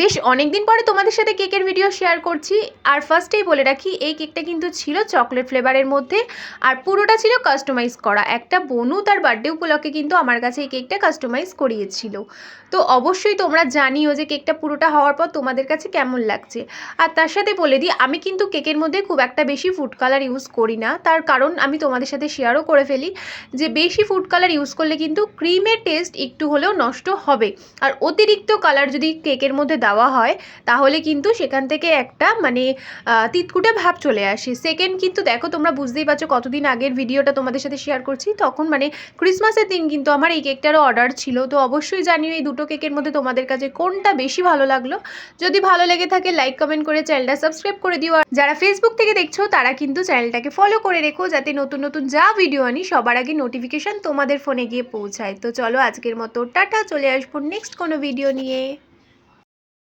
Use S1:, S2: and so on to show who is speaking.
S1: বেশ অনেক দিন পরে তোমাদের সাথে কেকের ভিডিও শেয়ার করছি। আর ফার্স্টেই বলে রাখি, এই কেকটা কিন্তু ছিল চকলেট ফ্লেভারের মধ্যে, আর পুরোটা ছিল কাস্টমাইজ করা। একটা বনু তার বার্থডে উপলক্ষে কিন্তু আমার কাছে এই কেকটা কাস্টমাইজ করিয়েছিল। তো অবশ্যই তোমরা জানিও যে কেকটা পুরোটা হওয়ার পর তোমাদের কাছে কেমন লাগছে। আর তার সাথে বলে দিই, আমি কিন্তু কেকের মধ্যে খুব একটা বেশি ফুড কালার ইউজ করি না। তার কারণ আমি তোমাদের সাথে শেয়ারও করে ফেলি যে বেশি ফুড কালার ইউজ করলে কিন্তু ক্রিমের টেস্ট একটু হলেও নষ্ট হবে। আর অতিরিক্ত কালার যদি কেকের মধ্যে দেওয়া হয়, তাহলে কিন্তু সেখান থেকে একটা মানে তিতকুটে ভাব চলে আসে। সেকেন্ড কিন্তু দেখো, তোমরা বুঝতেই পারছ কতদিন আগের ভিডিওটা তোমাদের সাথে শেয়ার করছি, তখন মানে ক্রিসমাসের দিন কিন্তু আমার এই কেকটারও অর্ডার ছিল। তো অবশ্যই জানিও এই দুটো কেকের মধ্যে তোমাদের কাছে কোনটা বেশি ভালো লাগল। যদি ভালো লেগে থাকে লাইক কমেন্ট করে চ্যানেলটা সাবস্ক্রাইব করে দিও। আর যারা ফেসবুক থেকে দেখছ, তারা কিন্তু চ্যানেলটাকে ফলো করে রেখো, যাতে নতুন নতুন যা ভিডিও আনি, সবার আগে নোটিফিকেশান তোমাদের ফোনে গিয়ে পৌঁছায়। তো চলো আজকের মতো টাটা, চলে আসব নেক্সট কোনো ভিডিও নিয়ে।